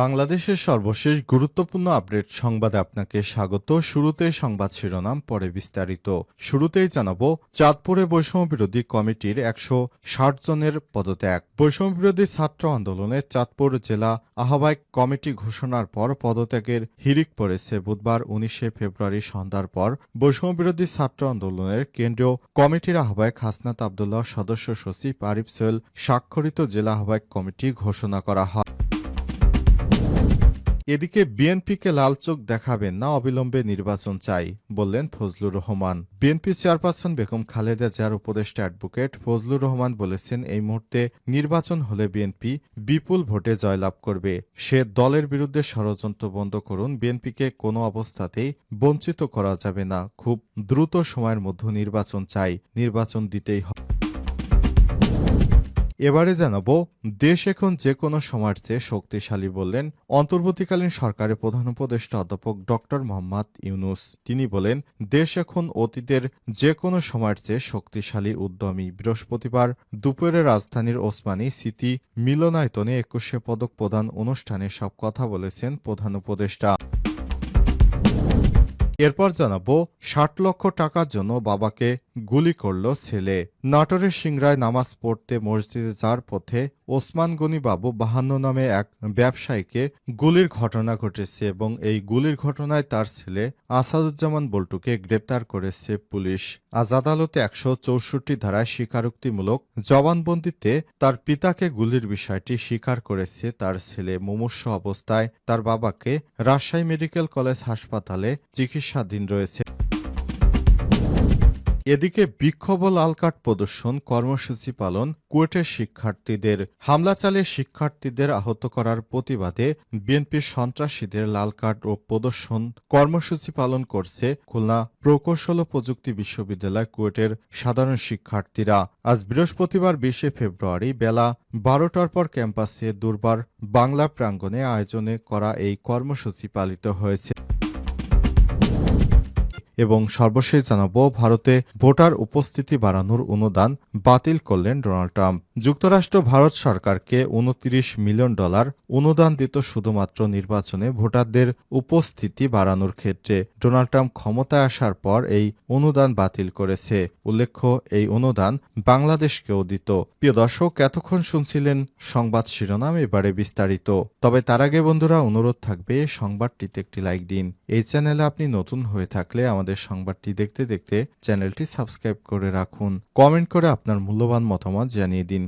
বাংলাদেশের সর্বশেষ গুরুত্বপূর্ণ আপডেট সংবাদে আপনাকে স্বাগত। শুরুতে সংবাদ শিরোনাম, পরে বিস্তারিত। শুরুতেই জানাব, চাঁদপুরে বৈষম্য বিরোধী কমিটির একশো ষাট জনের পদত্যাগ। বৈষম্য বিরোধী ছাত্র আন্দোলনে চাঁদপুর জেলা আহ্বায়ক কমিটি ঘোষণার পর পদত্যাগের হিরিক পড়েছে বুধবার উনিশে ফেব্রুয়ারি সন্ধ্যার পর। বৈষম্য বিরোধী ছাত্র আন্দোলনের কেন্দ্রীয় কমিটির আহ্বায়ক হাসনাত আবদুল্লাহ সদস্য সচিব আরিফ সোহেল স্বাক্ষরিত জেলা আহ্বায়ক কমিটি ঘোষণা করা হয়। এদিকে বিএনপিকে লাল চোখ দেখাবেন না অবিলম্বে নির্বাচন চাই, বললেন ফজলুর রহমান। বিএনপি চেয়ারপারসন বেগম খালেদা জিয়ার উপদেষ্টা অ্যাডভোকেট ফজলুর রহমান বলেছেন, এই মুহূর্তে নির্বাচন হলে বিএনপি বিপুল ভোটে জয়লাভ করবে। সে দলের বিরুদ্ধে ষড়যন্ত্র বন্ধ করুন, বিএনপিকে কোনো অবস্থাতেই বঞ্চিত করা যাবে না। খুব দ্রুত সময়ের মধ্যে নির্বাচন চাই, নির্বাচন দিতেই হবে। এবারে জানাব, দেশ এখন যে কোনো সময়ের চেয়ে শক্তিশালী বললেন অন্তর্বর্তীকালীন সরকারের প্রধান উপদেষ্টা অধ্যাপক ডক্টর মোহাম্মদ ইউনুস। তিনি বলেন, দেশ এখন অতীতের যে কোনো সময়ের চেয়ে শক্তিশালী উদ্যমী। বৃহস্পতিবার দুপুরে রাজধানীর ওসমানী স্মৃতি মিলনায়তনে একুশে পদক প্রদান অনুষ্ঠানে সব কথা বলেছেন প্রধান উপদেষ্টা। এরপর জানাব, ষাট লক্ষ টাকার জন্য বাবাকে গুলি করল ছেলে। নাটোরের সিংরায় নামাজ পড়তে মসজিদে যাওয়ার পথে ওসমান গনি বাবু বাহান্ন নামে এক ব্যবসায়ীকে গুলির ঘটনা ঘটেছে এবং এই গুলির ঘটনায় তার ছেলে আসাদুজ্জামান বল্টুকে গ্রেপ্তার করেছে পুলিশ। আজ আদালতে একশো চৌষট্টি ধারায় স্বীকারোক্তিমূলক জবানবন্দিতে তার পিতাকে গুলির বিষয়টি স্বীকার করেছে তার ছেলে। মুমূর্ষ অবস্থায় তার বাবাকে রাজশাহী মেডিকেল কলেজ হাসপাতালে চিকিৎসাধীন রয়েছে। এদিকে বিক্ষোভ ও লাল কার্ড প্রদর্শন, কর্মসূচি পালন, কুয়েটের শিক্ষার্থীদের, হামলা চালিয়ে শিক্ষার্থীদের আহত করার প্রতিবাদে বিএনপির সন্ত্রাসীদের লাল কার্ড ও প্রদর্শন কর্মসূচি পালন করছে খুলনা প্রকৌশল ও প্রযুক্তি বিশ্ববিদ্যালয় কুয়েটের সাধারণ শিক্ষার্থীরা। আজ বৃহস্পতিবার বিশে ফেব্রুয়ারি বেলা বারোটার পর ক্যাম্পাসে দুর্বার বাংলা প্রাঙ্গণে আয়োজনে করা এই কর্মসূচি পালিত হয়েছে। এবং সর্বশেষ জানাব ভারতে ভোটার উপস্থিতি বাড়ানোর অনুদান বাতিল করলেন ডোনাল্ড ট্রাম্প। যুক্তরাষ্ট্র ভারত সরকারকে উনত্রিশ মিলিয়ন ডলার অনুদান দিত শুধুমাত্র নির্বাচনে ভোটারদের উপস্থিতি বাড়ানোর ক্ষেত্রে। ডোনাল্ড ট্রাম্প ক্ষমতায় আসার পর এই অনুদান বাতিল করেছে। উল্লেখ্য, এই অনুদান বাংলাদেশকেও দিত। প্রিয় দর্শক, এতক্ষণ শুনছিলেন সংবাদ শিরোনাম, এবারে বিস্তারিত। তবে তার আগে বন্ধুরা, অনুরোধ থাকবে, সংবাদটিতে একটি লাইক দিন। এই চ্যানেলে আপনি নতুন হয়ে থাকলে আমাদের সংবাদটি দেখতে দেখতে চ্যানেলটি সাবস্ক্রাইব করে রাখুন। কমেন্ট করে আপনার মূল্যবান মতামত জানিয়ে দিন।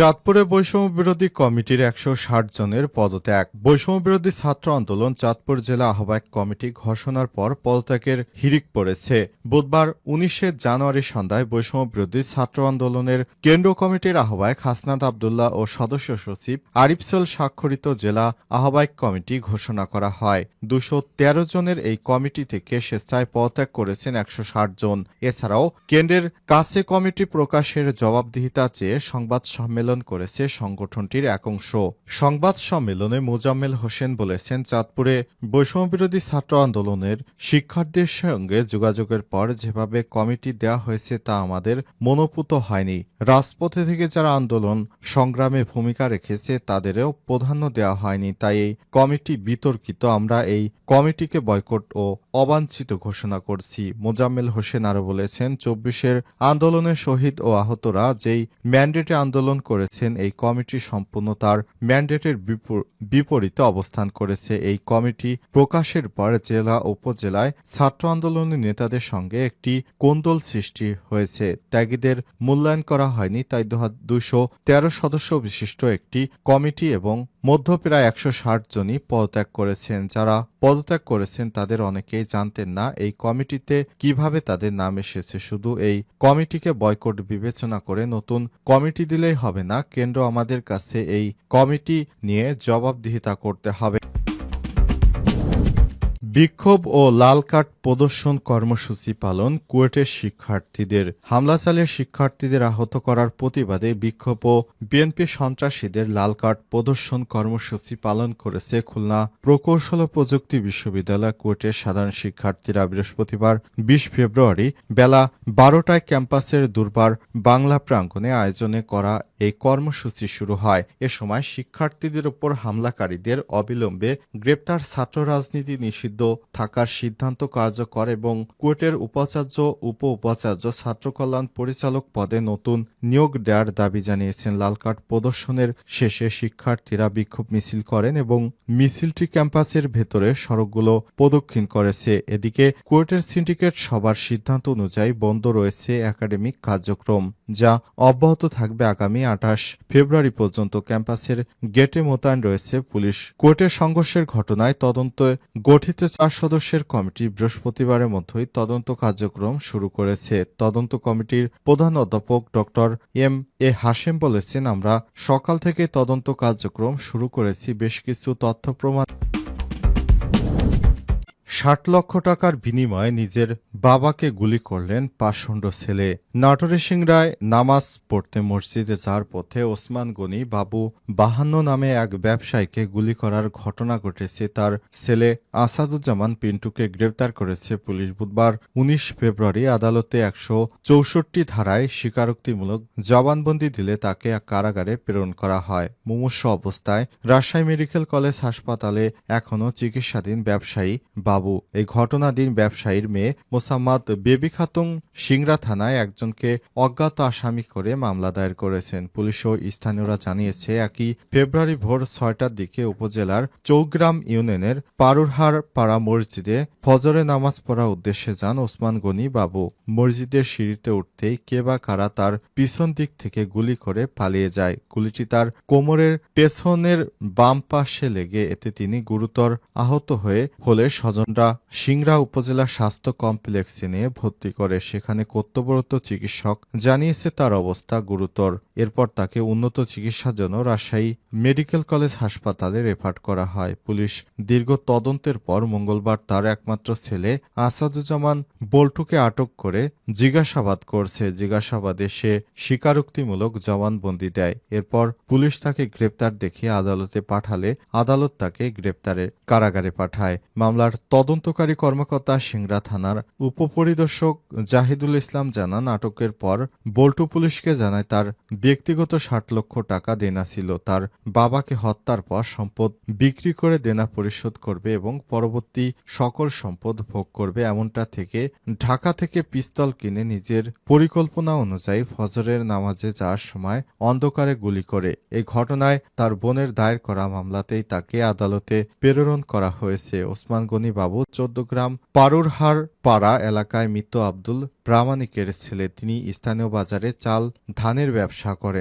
চাঁদপুরে বৈষম্য বিরোধী কমিটির একশো ষাট জনের পদত্যাগ। বৈষম্য বিরোধী ছাত্র আন্দোলন চাঁদপুর জেলা আহ্বায়ক কমিটি ঘোষণার পর পদত্যাগের হিরিক পড়েছে। বুধবার উনিশে জানুয়ারি সন্ধ্যায় বৈষম্য বিরোধী ছাত্র আন্দোলনের কেন্দ্র কমিটির আহ্বায়ক হাসনাত আবদুল্লাহ ও সদস্য সচিব আরিফসল স্বাক্ষরিত জেলা আহ্বায়ক কমিটি ঘোষণা করা হয়। দুশো তেরো জনের এই কমিটি থেকে স্বেচ্ছায় পদত্যাগ করেছেন একশো ষাট জন। এছাড়াও কেন্দ্রের কাছে কমিটি প্রকাশের জবাবদিহিতা চেয়ে সংবাদ সম্মেলন করেছে সংগঠনটির এক অংশ। সংবাদ সম্মেলনে মোজাম্মেল হোসেন বলেছেন, চাঁদপুরে বৈষম্যবিরোধী ছাত্র আন্দোলনের শিক্ষার্থীদের সঙ্গে যোগাযোগের পর যেভাবে কমিটি দেওয়া হয়েছে তা আমাদের মনোপুত হয়নি। রাজপথে থেকে যারা আন্দোলন সংগ্রামে ভূমিকা রেখেছে, তাদেরও প্রাধান্য দেওয়া হয়নি। তাই এই কমিটি বিতর্কিত। আমরা এই কমিটিকে বয়কট ও অবাঞ্ছিত ঘোষণা করছি। মোজাম্মেল হোসেন আরও বলেছেন, চব্বিশের আন্দোলনের শহীদ ও আহতরা যেই ম্যান্ডেটে আন্দোলন করেছেন, এই কমিটি সম্পূর্ণ তার ম্যান্ডেটের বিপরীতে অবস্থান করেছে। এই কমিটি প্রকাশের পর জেলা, উপজেলায় ছাত্র আন্দোলনের নেতাদের সঙ্গে একটি কোন্দল সৃষ্টি হয়েছে। ত্যাগীদের মূল্যায়ন করা হয়নি, তাই দুশো তেরো সদস্য বিশিষ্ট একটি কমিটি এবং মধ্য প্রায় একশো ষাট জনই পদত্যাগ করেছেন। যারা পদত্যাগ করেছেন, তাদের অনেকেই জানতেন না এই কমিটিতে কীভাবে তাদের নাম এসেছে। শুধু এই কমিটিকে বয়কট বিবেচনা করে নতুন কমিটি দিলেই হবে না, কেন্দ্র আমাদের কাছে এই কমিটি নিয়ে জবাবদিহিতা করতে হবে। বিক্ষোভ ও লাল কার্ড প্রদর্শন কর্মসূচি পালন কুয়েটের শিক্ষার্থীদের। হামলা চালিয়ে শিক্ষার্থীদের আহত করার প্রতিবাদে বিক্ষোভ ও বিএনপি সন্ত্রাসীদের লাল কার্ড প্রদর্শন কর্মসূচি পালন করেছে খুলনা প্রকৌশল ও প্রযুক্তি বিশ্ববিদ্যালয় কুয়েটের সাধারণ শিক্ষার্থীরা। বৃহস্পতিবার বিশ ফেব্রুয়ারি বেলা বারোটায় ক্যাম্পাসের দুর্বার বাংলা প্রাঙ্গণে আয়োজনে করা এই কর্মসূচি শুরু হয়। এ সময় শিক্ষার্থীদের উপর হামলাকারীদের অবিলম্বে গ্রেপ্তার ছাত্র রাজনীতি নিষিদ্ধ থাকার সিদ্ধান্ত কার্যকর এবং কুয়েটের উপাচার্য উপ উপাচার্য ছাত্র কল্যাণ পরিচালক পদে নতুন নিয়োগ দেওয়ার দাবি জানিয়েছেন। লালকার্ড প্রদর্শনের শেষে শিক্ষার্থীরা বিক্ষোভ মিছিল করেন এবং মিছিলটি ক্যাম্পাসের ভেতরে সড়কগুলো প্রদক্ষিণ করেছে। এদিকে কুয়েটের সিন্ডিকেট সবার সিদ্ধান্ত অনুযায়ী বন্ধ রয়েছে একাডেমিক কার্যক্রম, যা অব্যাহত থাকবে আগামী আঠাশ ফেব্রুয়ারি পর্যন্ত। ক্যাম্পাসের গেটে মোতায়েন রয়েছে পুলিশ। কোর্টের সংঘর্ষের ঘটনায় তদন্তে গঠিত চার সদস্যের কমিটি বৃহস্পতিবারের মধ্যেই তদন্ত কার্যক্রম শুরু করেছে। তদন্ত কমিটির প্রধান অধ্যাপক ডক্টর এম এ হাশেম বলেছেন, আমরা সকাল থেকে তদন্ত কার্যক্রম শুরু করেছি। বেশ কিছু তথ্য প্রমাণ ষাট লক্ষ টাকার বিনিময়ে নিজের বাবাকে গুলি করলেন পাষণ্ড ছেলে। নাটোরে সিংরায় নামাজ পড়তে মসজিদে যাওয়ার পথে ওসমান গনি বাবু বাহান্ন নামে এক ব্যবসায়ীকে গুলি করার ঘটনা ঘটেছে। তার ছেলে আসাদুজ্জামান পিন্টুকে গ্রেপ্তার করেছে পুলিশ। বুধবার উনিশ ফেব্রুয়ারি আদালতে একশো চৌষট্টি ধারায় স্বীকারোক্তিমূলক জবানবন্দি দিলে তাকে কারাগারে প্রেরণ করা হয়। মুমূর্ষ অবস্থায় রাজশাহী মেডিকেল কলেজ হাসপাতালে এখনও চিকিৎসাধীন ব্যবসায়ী বাবু এই ঘটনাধীন ব্যবসায়ীর মেয়ে মোসাম্মদ বেবি খাতুন সিংড়া থানায় একজনকে অজ্ঞাত আসামি করে মামলা দায়ের করেছেন। পুলিশ ও স্থানীয়রা জানিয়েছে, একই ফেব্রুয়ারি ভোর ছয়টার দিকে উপজেলার চৌগ্রাম ইউনিয়নের পারুরহার পাড়া মসজিদে ফজরে নামাজ পড়ার উদ্দেশ্যে যান ওসমান গনি বাবু। মসজিদের সিঁড়িতে উঠতেই কে বা কারা তার পিছন দিক থেকে গুলি করে পালিয়ে যায়। গুলিটি তার কোমরের পেছনের বাম পাশে লেগে, এতে তিনি গুরুতর আহত হয়ে হলে স্বজনরা সিংড়া উপজেলা স্বাস্থ্য কমপ্লেক্সে নিয়ে ভর্তি করে সেখানে কর্তব্যরত চিকিৎসক জানিয়েছে তার অবস্থা গুরুতর। এরপর তাকে উন্নত চিকিৎসার জন্য রাজশাহী মেডিকেল কলেজ হাসপাতালে রেফার করা হয়। পুলিশ দীর্ঘ তদন্তের পর মঙ্গলবার তার একমাত্র ছেলে আসাদুজ্জামান বল্টুকে আটক করে জিজ্ঞাসাবাদ করছে। জিজ্ঞাসাবাদে সে স্বীকারোক্তিমূলক জবানবন্দি দেয়। এরপর পুলিশ তাকে গ্রেপ্তার দেখিয়ে আদালতে পাঠালে আদালত তাকে গ্রেপ্তারে কারাগারে পাঠায়। মামলার তদন্তকারী কর্মকর্তা সিংড়া থানার উপপরিদর্শক জাহিদুল ইসলাম জানান, আটকের পর বল্টু পুলিশকে জানায় তার ব্যক্তিগত ষাট লক্ষ টাকা দেনা ছিল। তার বাবাকে হত্যার পর সম্পদ বিক্রি করে দেনা পরিশোধ করবে এবং পরবর্তী সকল সম্পদ ভোগ করবে এমনটা থেকে ঢাকা থেকে পিস্তল কিনে নিজের পরিকল্পনা অনুযায়ী ফজরের নামাজে যাওয়ার সময় অন্ধকারে গুলি করে। এই ঘটনায় তার বোনের দায়ের করা মামলাতেই তাকে আদালতে প্রেরণ করা হয়েছে। ওসমান গনি বাবু চোদ্দ গ্রাম পারুরহার পাড়া এলাকায় মৃত আব্দুল প্রামাণিকের ছেলে। তিনি স্থানীয় বাজারে চাল, ধানের ব্যবসা করেন।